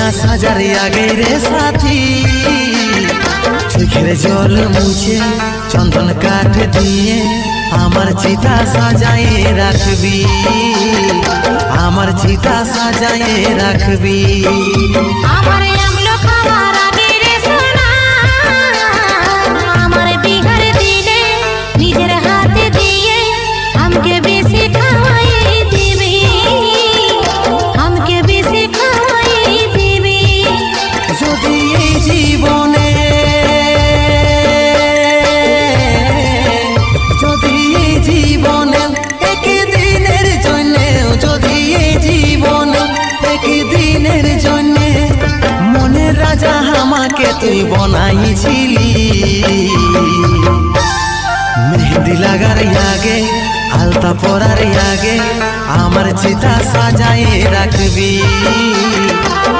চিতা হাজার আগে রে সাথী। চোখের জল মুছে চন্দন কাঠ দিয়ে আমার চিতা সাজাই রাখবি। আমার চিতা রাখবি। আমার জীবনে। এই জীবনে আমাকে তুই বনাইছিলি। মেহেন্দি লাগার আগে, আলতা পরার আগে, আমার চিতা সাজাই রাখবি।